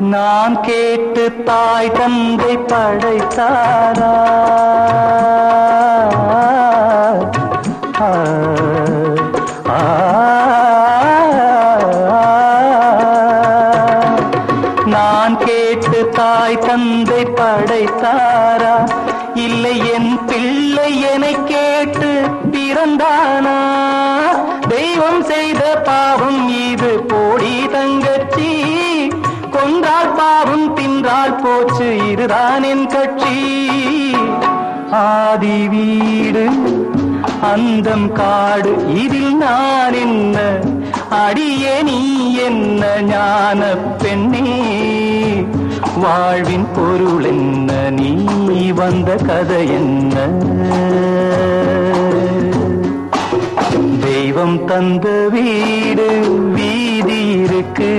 நான் கேட்டு தாய் தந்தை படைத்தாரா? ஆ, நான் கேட்டு தாய் தந்தை படைத்தாரா? இல்லை என் பிள்ளை என கேட்டு பிறந்தானா? கொன்றால் பாவம் தின்றால் போச்சு இதுதான் என் கட்சி. ஆதி வீடு அந்தம் காடு இதில் நான் என்ன? அடியே நீ என்ன? ஞான பெண்ணே. வாழ்வின் பொருள் என்ன? நீ வந்த கதை என்ன? தெய்வம் தந்த வீடு வீதி இருக்கு.